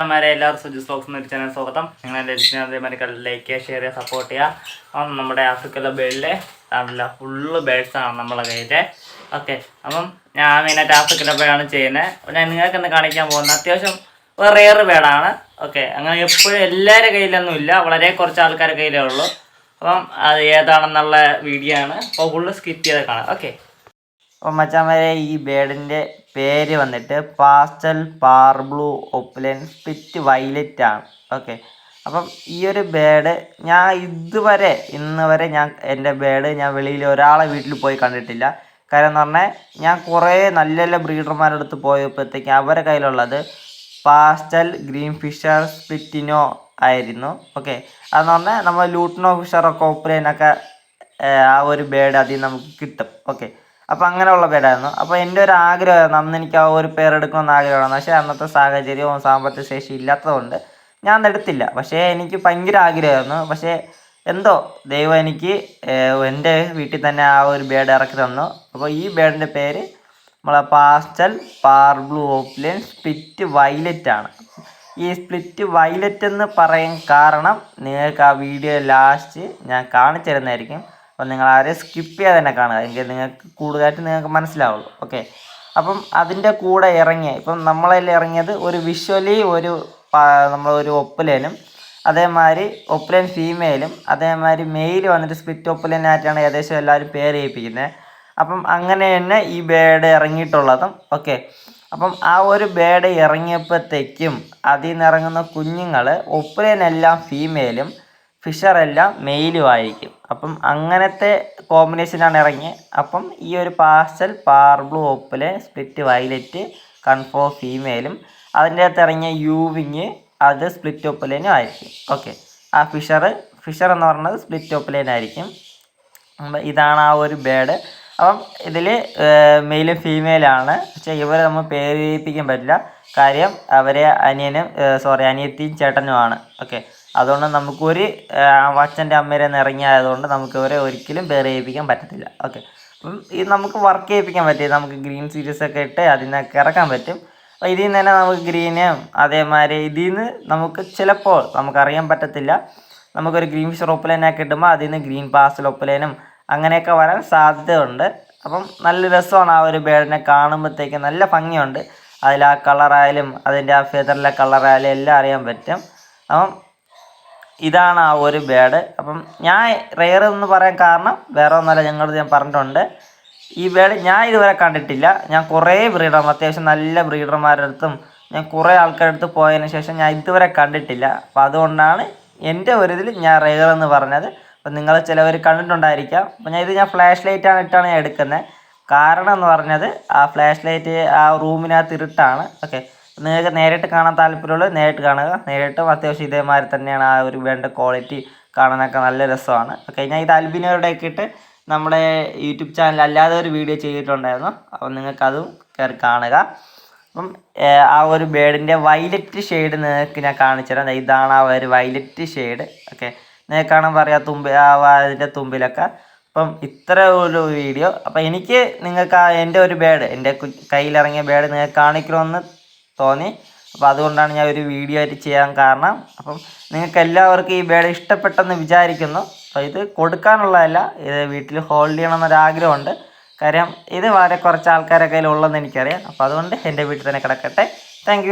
അമ്മമാരെ എല്ലാവരും സുജിസ് ബോക്സ് എന്നൊരു ചാനൽ സ്വാഗതം. നിങ്ങൾ എന്റെ അതേമാതിരി ലൈക്ക് ചെയ്യുക ഷെയർ ചെയ്യുക സപ്പോർട്ട് ചെയ്യുക നമ്മുടെ ആഫ്രിക്കയിലെ ബേഡിലെ നല്ല ഫുള്ള് ആണ് നമ്മളെ കയ്യിൽ ഓക്കെ അപ്പം ഞാൻ മെയിനായിട്ട് ആഫ്രിക്കയിലെ ബേഡാണ് ചെയ്യുന്നത് ഞാൻ നിങ്ങൾക്ക് ഇന്ന് കാണിക്കാൻ പോകുന്ന അത്യാവശ്യം റെയർ ബേഡാണ് ഓക്കെ അങ്ങനെ എപ്പോഴും എല്ലാവരുടെ കയ്യിലൊന്നും ഇല്ല. വളരെ കുറച്ച് ആൾക്കാരുടെ കയ്യിലേ ഉള്ളൂ. അപ്പം അത് ഏതാണെന്നുള്ള വീഡിയോ ആണ്. അപ്പോൾ ഫുള്ള് സ്കിപ്പ് ചെയ്ത് കാണാം. ഓക്കെ അപ്പം മച്ചാമാരെ ഈ ബേഡിന്റെ പേര് വന്നിട്ട് pastel parblue opaline split violet ആണ്. ഓക്കെ. അപ്പം ഈ ഒരു ബേഡ് ഞാൻ ഇതുവരെ ഇന്ന് വരെ ഞാൻ എന്റെ ബേഡ് ഞാൻ വെളിയിൽ ഒരാളെ വീട്ടിൽ പോയി കണ്ടിട്ടില്ല. കാരണം എന്ന് പറഞ്ഞാൽ ഞാൻ കുറേ നല്ല നല്ല ബ്രീഡർമാരുടെ അടുത്ത് പോയപ്പോഴത്തേക്ക് അവരെ കയ്യിലുള്ളത് പാസ്റ്റൽ ഗ്രീൻ ഫിഷർ സ്പിറ്റിനോ ആയിരുന്നു. ഓക്കെ. അതെന്ന് പറഞ്ഞാൽ നമ്മൾ ലൂട്ടിനോ ഫിഷറൊക്കെ ഓപ്പറേനൊക്കെ ആ ഒരു ബേഡ് അതിൽ നമുക്ക് കിട്ടും. ഓക്കെ. അപ്പോൾ അങ്ങനെയുള്ള പേരായിരുന്നു. അപ്പോൾ എന്റെ ഒരു ആഗ്രഹമായിരുന്നു അന്ന് എനിക്ക് ആ ഒരു പേരെടുക്കണമെന്ന് ആഗ്രഹമായിരുന്നു. പക്ഷേ അന്നത്തെ സാഹചര്യവും സാമ്പത്തിക ശേഷി ഇല്ലാത്തതുകൊണ്ട് ഞാൻ എടുത്തില്ല. പക്ഷേ എനിക്ക് ഭയങ്കര ആഗ്രഹമായിരുന്നു. പക്ഷേ എന്തോ ദൈവം എനിക്ക് എന്റെ വീട്ടിൽ തന്നെ ആ ഒരു ബേഡ് ഇറക്കി തന്നു. അപ്പോൾ ഈ ബേഡിന്റെ പേര് നമ്മളെ pastel parblue opaline split violet ആണ്. ഈ സ്പ്ലിറ്റ് വൈലറ്റ് എന്ന് പറയാൻ കാരണം നിങ്ങൾക്ക് ആ വീഡിയോ ലാസ്റ്റ് ഞാൻ കാണിച്ചു തരുന്നതായിരിക്കും. അപ്പം നിങ്ങൾ ആരെ സ്കിപ്പ് ചെയ്യാതെ തന്നെ കാണുക. എങ്കിൽ നിങ്ങൾക്ക് കൂടുതലായിട്ട് നിങ്ങൾക്ക് മനസ്സിലാവുള്ളൂ. ഓക്കെ അപ്പം അതിന്റെ കൂടെ ഇറങ്ങിയ ഇപ്പം നമ്മളതിൽ ഇറങ്ങിയത് ഒരു വിഷ്വലി ഒരു നമ്മളൊരു ഒപ്പലേനും അതേമാതിരി ഒപ്പലൻ ഫീമെയിലും അതേമാതിരി മെയിൽ വന്നിട്ട് സ്പ്ലിറ്റ് ഒപ്പലനായിട്ടാണ് ഏകദേശം എല്ലാവരും പേര് ചെയ്യിപ്പിക്കുന്നത് അപ്പം അങ്ങനെ തന്നെ ഈ ബേഡ് ഇറങ്ങിയിട്ടുള്ളതും ഓക്കെ അപ്പം ആ ഒരു ബേഡ് ഇറങ്ങിയപ്പോഴത്തേക്കും അതിൽ നിന്ന് ഇറങ്ങുന്ന കുഞ്ഞുങ്ങൾ ഒപ്പലനെല്ലാം ഫീമെയിലും ഫിഷറെല്ലാം മെയിലും ആയിരിക്കും അപ്പം അങ്ങനത്തെ കോമ്പിനേഷനാണ് ഇറങ്ങിയത് അപ്പം ഈ ഒരു pastel parblue opaline split violet കൺഫോ ഫീമെയിലും അതിന്റെ അകത്ത് ഇറങ്ങിയ യൂവിങ് അത് സ്പ്ലിറ്റ് ഒപ്പലേനും ആയിരിക്കും. ഓക്കെ ആ ഫിഷർ ഫിഷർ എന്ന് പറയുന്നത് സ്പ്ലിറ്റ് ഒപ്പലേനായിരിക്കും അപ്പം ഇതാണ് ആ ഒരു ബേഡ് അപ്പം ഇതിൽ മെയിലും ഫീമെയിലാണ് പക്ഷേ ഇവരെ നമ്മൾ പേരിപ്പിക്കാൻ പറ്റില്ല. കാര്യം അവരെ അനിയനും സോറി അനിയത്തിയും ചേട്ടനുമാണ്. ഓക്കെ അതുകൊണ്ട് നമുക്കൊരു അച്ഛന്റെ അമ്മേരെ നിറങ്ങിയായതുകൊണ്ട് നമുക്ക് ഇവരെ ഒരിക്കലും വേറെ ചെയ്യിപ്പിക്കാൻ പറ്റത്തില്ല. ഓക്കെ അപ്പം ഇത് നമുക്ക് വർക്ക് ചെയ്യിപ്പിക്കാൻ പറ്റും നമുക്ക് ഗ്രീൻ സീരീസ് ഒക്കെ ഇട്ട് അതിനൊക്കെ ഇറക്കാൻ പറ്റും. അപ്പോൾ ഇതിൽ നിന്ന് തന്നെ നമുക്ക് ഗ്രീനും അതേമാതിരി ഇതിൽ നിന്ന് നമുക്ക് ചിലപ്പോൾ നമുക്കറിയാൻ പറ്റത്തില്ല. നമുക്കൊരു ഗ്രീൻ ഫിഷർ ഒപ്പലേനൊക്കെ കിട്ടുമ്പോൾ അതിൽ നിന്ന് ഗ്രീൻ പാസ്റ്റൽ ഒപ്പലേനും അങ്ങനെയൊക്കെ വരാൻ സാധ്യതയുണ്ട്. അപ്പം നല്ല രസമാണ് ആ ഒരു ബേഡിനെ കാണുമ്പോഴത്തേക്ക് നല്ല ഭംഗിയുണ്ട്. അതിൽ ആ കളറായാലും അതിന്റെ ആ ഫെദറിലെ കളറായാലും എല്ലാം അറിയാൻ പറ്റും. അപ്പം ഇതാണ് ആ ഒരു ബേഡ് അപ്പം ഞാൻ റെയർ എന്ന് പറയാൻ കാരണം വേറെ ഒന്നല്ല ഞങ്ങളത് ഞാൻ പറഞ്ഞിട്ടുണ്ട്. ഈ ബേഡ് ഞാൻ ഇതുവരെ കണ്ടിട്ടില്ല. ഞാൻ കുറേ ബ്രീഡർ അത്യാവശ്യം നല്ല ബ്രീഡർമാരുടെ അടുത്തും ഞാൻ കുറേ ആൾക്കാരുടെ അടുത്ത് പോയതിന് ശേഷം ഞാൻ ഇതുവരെ കണ്ടിട്ടില്ല. അപ്പം അതുകൊണ്ടാണ് എന്റെ ഒരു ഇതിൽ ഞാൻ റെയർ എന്ന് പറഞ്ഞത്. അപ്പം നിങ്ങൾ ചിലവർ കണ്ടിട്ടുണ്ടായിരിക്കാം. അപ്പം ഞാൻ ഇത് ഞാൻ ഫ്ലാഷ് ലൈറ്റാണ് ഇട്ടാണ് ഞാൻ എടുക്കുന്നത്. കാരണം എന്ന് പറഞ്ഞത് ആ ഫ്ലാഷ് ലൈറ്റ് ആ റൂമിനകത്ത് ഇരുട്ടാണ്. ഓക്കെ നിങ്ങൾക്ക് നേരിട്ട് കാണാൻ താല്പര്യമുള്ളത് നേരിട്ട് കാണുക. നേരിട്ടും അത്യാവശ്യം ഇതേമാതിരി തന്നെയാണ് ആ ഒരു വേണ്ട ക്വാളിറ്റി കാണാനൊക്കെ നല്ല രസമാണ്. ഓക്കെ ഞാൻ ഇത് അൽബിനോടെ ഇട്ട് നമ്മുടെ യൂട്യൂബ് ചാനൽ അല്ലാതെ ഒരു വീഡിയോ ചെയ്തിട്ടുണ്ടായിരുന്നു. അപ്പം നിങ്ങൾക്കതും കയറി കാണുക. അപ്പം ആ ഒരു ബേഡിന്റെ വൈലറ്റ് ഷെയ്ഡ് നിങ്ങൾക്ക് ഞാൻ കാണിച്ചു തരാം. ഇതാണ് ആ ഒരു വൈലറ്റ് ഷെയ്ഡ് ഓക്കെ നിങ്ങൾക്ക് കാണാൻ പറയാം തുമ്പി ആ അതിന്റെ തുമ്പിലൊക്കെ. അപ്പം ഇത്ര ഒരു വീഡിയോ അപ്പം എനിക്ക് നിങ്ങൾക്ക് ആ എന്റെ ഒരു ബേഡ് എന്റെ കയ്യിലിറങ്ങിയ ബേഡ് നിങ്ങൾക്ക് കാണിക്കണമെന്ന് തോന്നി. അപ്പോൾ അതുകൊണ്ടാണ് ഞാൻ ഒരു വീഡിയോ ആയിട്ട് ചെയ്യാൻ കാരണം. അപ്പം നിങ്ങൾക്ക് എല്ലാവർക്കും ഈ ബേഡ് ഇഷ്ടപ്പെട്ടെന്ന് വിചാരിക്കുന്നു. അപ്പോൾ ഇത് കൊടുക്കാനുള്ളതല്ല ഇത് വീട്ടിൽ ഹോൾഡ് ചെയ്യണമെന്നൊരാഗ്രഹമുണ്ട്. കാര്യം ഇത് വളരെ കുറച്ച് ആൾക്കാരൊക്കെ കയ്യിലുള്ളതെന്ന് എനിക്കറിയാം. അപ്പോൾ അതുകൊണ്ട് എന്റെ വീട്ടിൽ തന്നെ കിടക്കട്ടെ. താങ്ക്